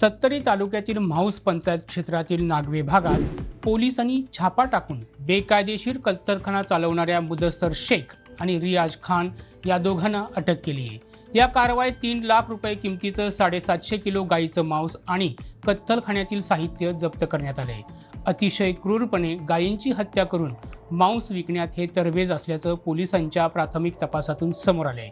सत्तरी तालुक्यातील माऊस पंचायत क्षेत्रातील नागवे भागात पोलिसांनी छापा टाकून बेकायदेशीर कत्तलखाना चालवणाऱ्या मुदस्सर शेख आणि रियाज खान या दोघांना अटक केली आहे. या कारवाईत तीन लाख रुपये किमतीचं साडेसातशे किलो गाईचं मांस आणि कत्तलखान्यातील साहित्य जप्त करण्यात आले अतिशय क्रूरपणे गायींची हत्या करून मांस विकण्यात हे तरबेज असल्याचं पोलिसांच्या प्राथमिक तपासातून समोर आले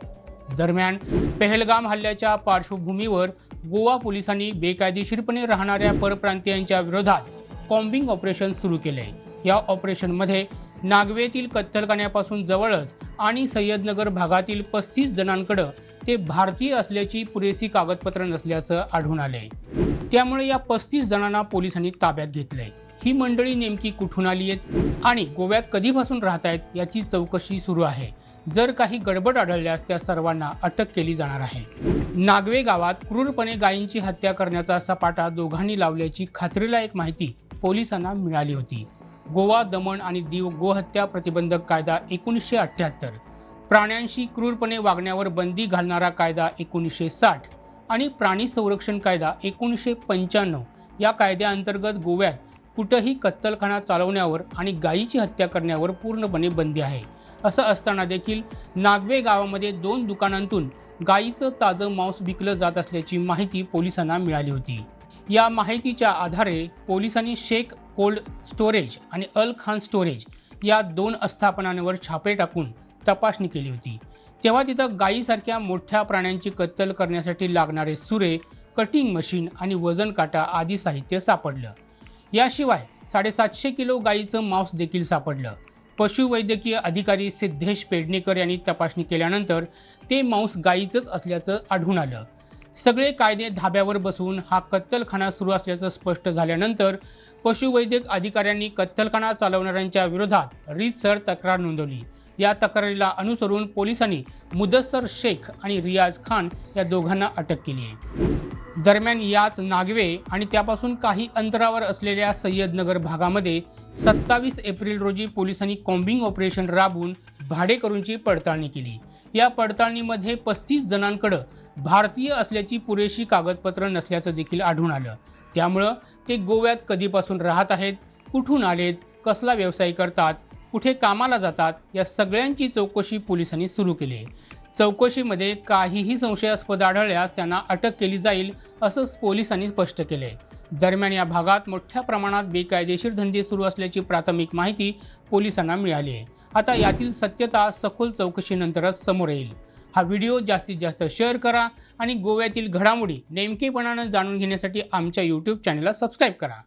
दरम्यान पहलगाम हल्ल्याच्या पार्श्वभूमीवर गोवा पोलिसांनी बेकायदेशीरपणे राहणाऱ्या परप्रांतीयांच्या विरोधात कॉम्बिंग ऑपरेशन सुरू केले. या ऑपरेशनमध्ये नागवेतील कत्तलखान्यापासून जवळच आणि सय्यदनगर भागातील पस्तीस जणांकडं ते भारतीय असल्याची पुरेशी कागदपत्र नसल्याचं आढळून आले. त्यामुळे या पस्तीस जणांना पोलिसांनी ताब्यात घेतले ही मंडळी नेमकी कुठून आली आहेत आणि गोव्यात कधीपासून राहत आहेत याची चौकशी सुरू आहे. जर काही गडबड आढळल्यास त्या सर्वांना अटक केली जाणार आहे. नागवे गावात क्रूरपणे गायींची हत्या करण्याचा सपाटा दोघांनी लावल्याची खात्रीलायक माहिती पोलिसांना मिळाली होती. गोवा दमण आणि दीव गोहत्या प्रतिबंधक कायदा एकोणीसशे अठ्ठ्याहत्तर प्राण्यांशी क्रूरपणे वागण्यावर बंदी घालणारा कायदा एकोणीसशे साठ आणि प्राणी संरक्षण कायदा एकोणीसशे पंच्याण्णव या कायद्याअंतर्गत गोव्यात कुठंही कत्तलखाना चालवण्यावर आणि गायीची हत्या करण्यावर पूर्णपणे बंदी आहे. असं असताना देखील नागवे गावामध्ये दोन दुकानांतून गायीचं ताजं मांस विकलं जात असल्याची माहिती पोलिसांना मिळाली होती. या माहितीच्या आधारे पोलिसांनी शेख कोल्ड स्टोरेज आणि अल खान स्टोरेज या दोन आस्थापनांवर छापे टाकून तपासणी केली होती. तेव्हा तिथं गायीसारख्या मोठ्या प्राण्यांची कत्तल करण्यासाठी लागणारे सुरे कटिंग मशीन आणि वजन काटा आदी साहित्य सापडलं. याशिवाय साडेसातशे किलो गायीचं मांस देखील सापडलं. पशुवैद्यकीय अधिकारी सिद्धेश पेडणेकर यांनी तपासणी केल्यानंतर ते मांस गायीचंच असल्याचं आढळून आलं. सगळे कायदे धाब्यावर बसवून हा कत्तलखाना सुरू असल्याचं स्पष्ट झाल्यानंतर पशुवैद्यक अधिकाऱ्यांनी कत्तलखाना चालवणाऱ्यांच्या विरोधात रीतसर तक्रार नोंदवली. या तक्रारीला अनुसरून पोलिसांनी मुदस्सर शेख आणि रियाज खान या दोघांना अटक केली आहे. दरम्यान याच नागवे आणि त्यापासून काही अंतरावर असलेल्या सय्यदनगर भागामध्ये सत्तावीस एप्रिल रोजी पोलिसांनी कॉम्बिंग ऑपरेशन राबवून भाडेकरूंची पडताळणी केली. या पडताळणीमध्ये पस्तीस जणांकडं भारतीय असल्याची पुरेशी कागदपत्र नसल्याचं देखील आढळून आलं. त्यामुळं ते गोव्यात कधीपासून राहत आहेत कुठून आलेत कसला व्यवसाय करतात कुठे कामाला जातात या सगळ्यांची चौकशी पोलिसांनी सुरू केली. आहे चौकशीमध्ये काहीही संशयास्पद आढळल्यास त्यांना अटक केली जाईल असंच पोलिसांनी स्पष्ट केले. दरम्यान या भागात मोठ्या प्रमाणात बेकायदेशीर धंदे सुरू असल्याची प्राथमिक माहिती पोलिसांना मिळाली. आहे आता यातील सत्यता सखोल चौकशीनंतरच समोर येईल. हा व्हिडिओ जास्तीत जास्त शेअर करा आणि गोव्यातील घडामोडी नेमकेपणानं जाणून घेण्यासाठी आमच्या यूट्यूब चॅनलला सबस्क्राईब करा.